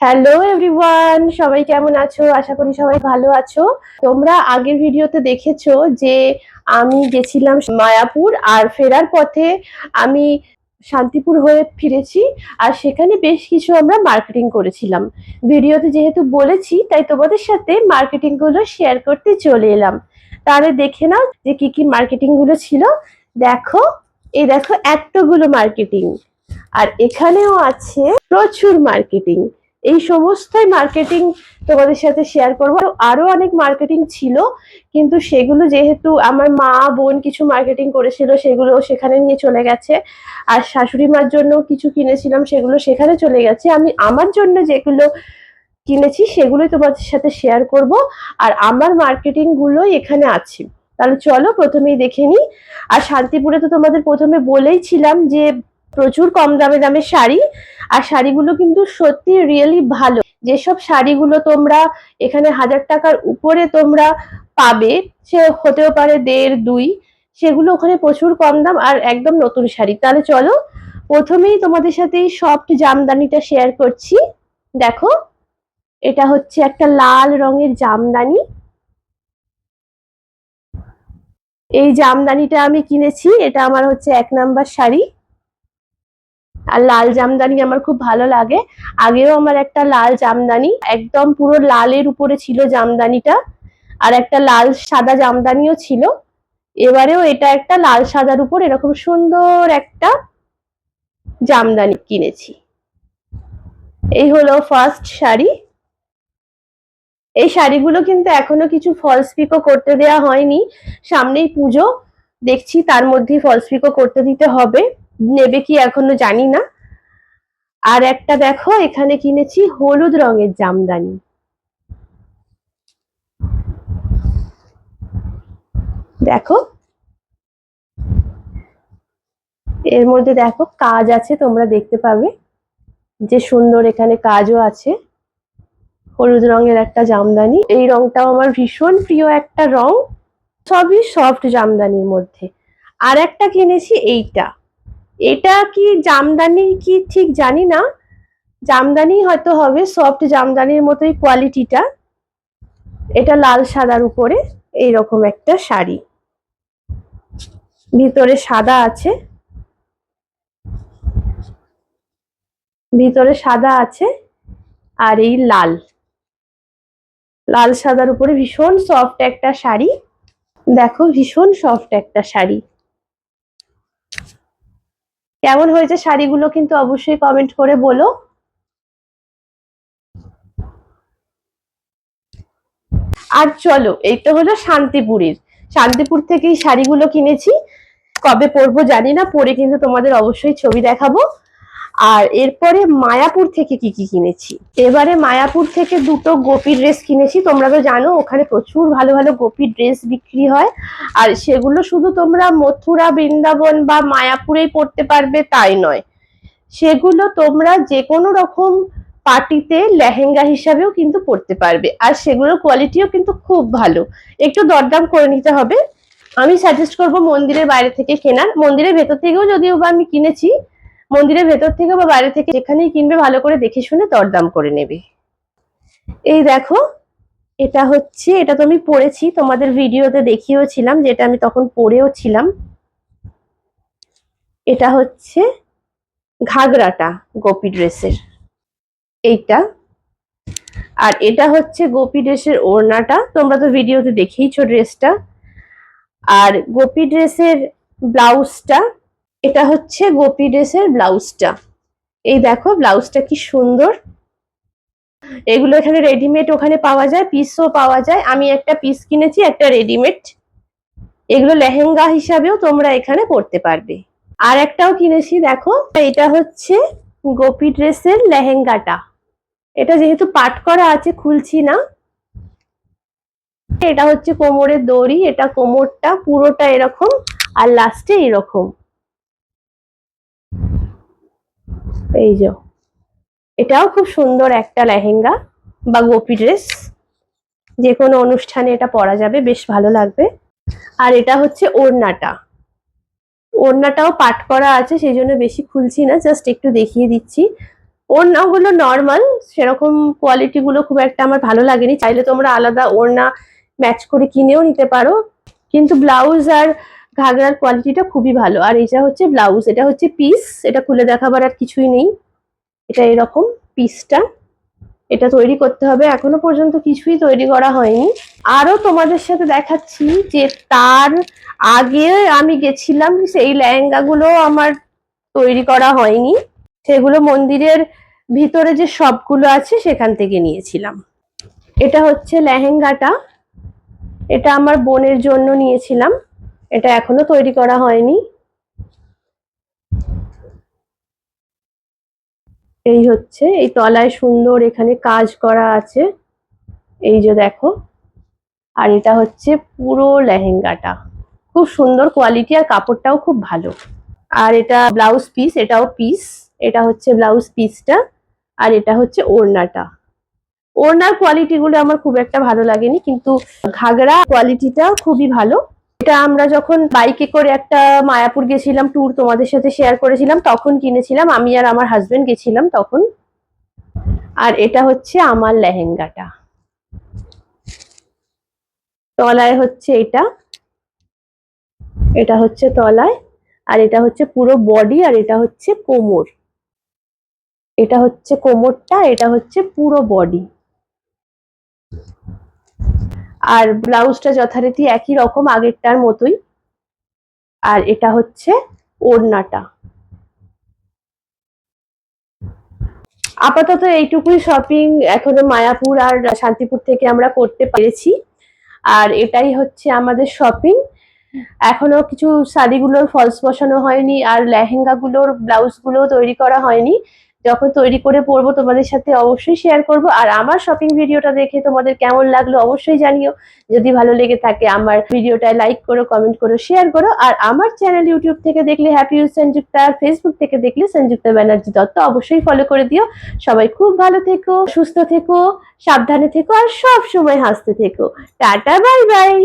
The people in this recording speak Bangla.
হ্যালো এভরিওয়ান সবাই কেমন আছো? আশা করি সবাই ভালো আছো। তোমরা আগের ভিডিওতে দেখেছ যে আমি গেছিলাম মায়াপুর আর ফেরার পথে আমি শান্তিপুর হয়ে ফিরেছি আর সেখানে বেশ কিছু আমরা মার্কেটিং করেছিলাম। ভিডিওতে যেহেতু বলেছি, তাই তোমাদের সাথে মার্কেটিংগুলো শেয়ার করতে চলে এলাম। তাহলে দেখে নাও যে কি কি মার্কেটিংগুলো ছিল। দেখো, এই দেখো এতগুলো মার্কেটিং আর এখানেও আছে প্রচুর মার্কেটিং এই সমস্তই মার্কেটিং তোমাদের সাথে শেয়ার করব। আরও অনেক মার্কেটিং ছিল, কিন্তু সেগুলো যেহেতু আমার মা, বোন কিছু মার্কেটিং করেছিল, সেগুলো সেখানে নিয়ে চলে গেছে। আর শাশুড়ি মার জন্য কিছু কিনেছিলাম, সেগুলো সেখানে চলে গেছে। আমি আমার জন্য যেগুলো কিনেছি, সেগুলোই তোমাদের সাথে শেয়ার করব। আর আমার মার্কেটিংগুলো এখানে আছে। তাহলে চলো প্রথমেই দেখে নিই। আর শান্তিপুরে তো তোমাদের প্রথমে বলেইছিলাম যে প্রচুর কম দামে দামে শাড়ি, আর শাড়িগুলো কিন্তু সত্যি রিয়েলি ভালো। যেসব শাড়িগুলো তোমরা এখানে হাজার টাকার উপরে তোমরা পাবে, সে হতেও পারে দেড়, দুই, সেগুলো ওখানে প্রচুর কম দাম আর একদম নতুন শাড়ি। তাহলে চলো, প্রথমেই তোমাদের সাথে সফট জামদানিটা শেয়ার করছি। দেখো, এটা হচ্ছে একটা লাল রঙের জামদানি। এই জামদানিটা আমি কিনেছি, এটা আমার হচ্ছে এক নাম্বার শাড়ি। আর লাল জামদানি আমার খুব ভালো লাগে। আগেও আমার একটা লাল জামদানি, একদম পুরো লালের উপরে ছিল জামদানিটা, আর একটা লাল সাদা জামদানিও ছিল। এবারেও এটা একটা লাল সাদার উপর এরকম সুন্দর একটা জামদানি কিনেছি। এই হলো ফার্স্ট শাড়ি। এই শাড়িগুলো কিন্তু এখনও কিছু ফলস পিকো করতে দেওয়া হয়নি। সামনেই পুজো, দেখছি তার মধ্যেই ফলস পিকো করতে দিতে হবে। নেবে কি এখনও জানি না। আর একটা দেখো, এখানে কিনেছি হলুদ রঙের জামদানি। দেখো। এর মধ্যে দেখো, কাজ আছে, তোমরা দেখতে পাবে। যে সুন্দর এখানে কাজও আছে। হলুদ রঙের একটা জামদানি। এই রংটাও আমার ভীষণ প্রিয় একটা রং। সবই সফট জামদানির মধ্যে। আর একটা কিনেছি এইটা। এটা কি জামদানি কি ঠিক জানি না। জামদানি হয়তো হবে সফট জামদানির মতোই কোয়ালিটিটা এটা লাল সাদার উপরে এইরকম একটা শাড়ি। ভিতরে সাদা আছে। ভিতরে সাদা আছে আর এই লাল। লাল সাদার উপরে ভীষণ সফট একটা শাড়ি। দেখো ভীষণ সফট একটা শাড়ি। কেমন হয়েছে শাড়িগুলো কিন্তু অবশ্যই কমেন্ট করে বলো। আর চলো, এইটা হলো শান্তিপুরের। শান্তিপুর থেকে এই শাড়িগুলো কিনেছি। কবে পরবো জানি না, পরে কিন্তু তোমাদের অবশ্যই ছবি দেখাবো। আর এরপরে মায়াপুর থেকে কি কি কিনেছি? এবারে মায়াপুর থেকে দুটো গোপী ড্রেস কিনেছি। তোমরা তো জানো, ওখানে প্রচুর ভালো ভালো গোপী ড্রেস বিক্রি হয়। আর সেগুলো শুধু তোমরা মথুরা, বৃন্দাবন বা মায়াপুরেই পড়তে পারবে, তাই নয়। সেগুলো তোমরা যে কোনো রকম পার্টিতে লেহেঙ্গা হিসাবেও কিন্তু পড়তে পারবে। আর সেগুলোর কোয়ালিটিও কিন্তু খুব ভালো। একটু দরদাম করে নিতে হবে। আমি সাজেস্ট করব মন্দিরের বাইরে থেকে কেনার। মন্দিরের ভেতর থেকেও যদিও বা আমি কিনেছি মন্দিরের ভেতর থেকে বা বাইরে থেকে যেখানেই কিনবে, ভালো করে দেখে শুনে দরদাম করে নেবে। এই দেখো, এটা হচ্ছে, এটা তো আমি পড়েছি, তোমাদের ভিডিওতে দেখিয়েও ছিলাম যেটা আমি তখন পড়েও ছিলাম। এটা হচ্ছে ঘাগরাটা গোপী ড্রেসের। এইটা। আর এটা হচ্ছে গোপী ড্রেসের ওড়নাটা, তোমরা তো ভিডিওতে দেখেইছো ড্রেসটা। আর গোপী ড্রেসের ব্লাউজটা এটা হচ্ছে গোপী ড্রেসের ব্লাউজটা। এই দেখো, ব্লাউজটা কি সুন্দর। এগুলো এখানে রেডিমেড ওখানে পাওয়া যায় পিসও পাওয়া যায়। আমি একটা পিস কিনেছি, একটা রেডিমেড এগুলো লেহেঙ্গা হিসাবেও তোমরা এখানে পড়তে পারবে। আর একটাও কিনেছি, দেখো। এটা হচ্ছে গোপী ড্রেসের লেহেঙ্গাটা। এটা যেহেতু পাট করা আছে, খুলছি না। এটা হচ্ছে কোমরের দড়ি, এটা কোমরটা পুরোটা এরকম, আর লাস্টে এরকম। এই যে। এটাও খুব সুন্দর একটা লেহেঙ্গা বা গোপী ড্রেস যে কোনো অনুষ্ঠানে এটা পরা যাবে, বেশ ভালো লাগবে। আর এটা হচ্ছে ওড়নাটা। ওড়নাটাও পাট করা আছে, সেই জন্য বেশি খুলছি না জাস্ট একটু দেখিয়ে দিচ্ছি। ওড়নাগুলো নর্মাল সেরকম কোয়ালিটি গুলো খুব একটা আমার ভালো লাগেনি। চাইলে তোমরা আলাদা ওড়না ম্যাচ করে কিনেও নিতে পারো। কিন্তু ব্লাউজ আর ঘাগরার কোয়ালিটিটা খুবই ভালো। আর এটা হচ্ছে ব্লাউজ এটা হচ্ছে পিস এটা খুলে দেখাবার আর কিছুই নেই। এটা এরকম পিসটা এটা তৈরি করতে হবে, এখনও পর্যন্ত কিছুই তৈরি করা হয়নি। আরও তোমাদের সাথে দেখাচ্ছি যে তার আগে আমি গেছিলাম, সেই লেহেঙ্গাগুলো আমার তৈরি করা হয়নি। সেগুলো মন্দিরের ভিতরে যে সবগুলো আছে, সেখান থেকে নিয়েছিলাম। এটা হচ্ছে লেহেঙ্গাটা। এটা আমার বোনের জন্য নিয়েছিলাম। এটা এখনও তৈরি করা হয়নি। এই হচ্ছে, এই তলায় সুন্দর এখানে কাজ করা আছে। এই যে দেখো, আর এটা হচ্ছে পুরো লেহেঙ্গাটা। খুব সুন্দর কোয়ালিটি আর কাপড়টাও খুব ভালো। আর এটা ব্লাউজ পিস এটাও পিস এটা হচ্ছে ব্লাউজ পিসটা আর এটা হচ্ছে ওড়নাটা। ওড়নার কোয়ালিটিগুলো আমার খুব একটা ভালো লাগেনি, কিন্তু ঘাগরা কোয়ালিটিটা খুবই ভালো। এটা আমরা যখন বাইকে করে একটা মায়াপুর গেছিলাম ট্যুর তোমাদের সাথে শেয়ার করেছিলাম, তখন কিনেছিলাম। আমি আর আমার হাজবেন্ড গেছিলাম তখন। আর এটা হচ্ছে আমার লেহেঙ্গাটা। তলায় হচ্ছে এটা। এটা হচ্ছে তলায়। আর এটা হচ্ছে পুরো বডি আর এটা হচ্ছে কোমর। এটা হচ্ছে কোমরটা, এটা হচ্ছে পুরো বডি আর ব্লাউজটা যথারীতি একই রকম আগেরটার মতোই। আর এটা হচ্ছে ওড়নাটা। আপাতত এইটুকুই শপিং এখনও মায়াপুর আর শান্তিপুর থেকে আমরা করতে পেরেছি। আর এটাই হচ্ছে আমাদের শপিং এখনও কিছু শাড়িগুলোর ফলস বসানো হয়নি আর লেহেঙ্গা গুলোর ব্লাউজ তৈরি করা হয়নি। যখন তৈরি করে পড়ব তোমাদের সাথে অবশ্যই শেয়ার করব। আর আমার শপিং ভিডিওটা দেখে তোমাদের কেমন লাগল অবশ্যই জানিও। যদি ভালো লেগে থাকে আমার ভিডিওটা লাইক করো কমেন্ট করো শেয়ার করো। আর আমার চ্যানেল ইউটিউব থেকে দেখলে হ্যাপি ইউজ সঞ্যুক্তা আর ফেসবুক থেকে দেখলে সঞ্যুক্তা ব্যানার্জি দত্ত অবশ্যই ফলো করে দিও। সবাই খুব ভালো থেকো, সুস্থ থেকো, সাবধানে থেকো, আর সব সময় হাসতে থেকো। Tata bye bye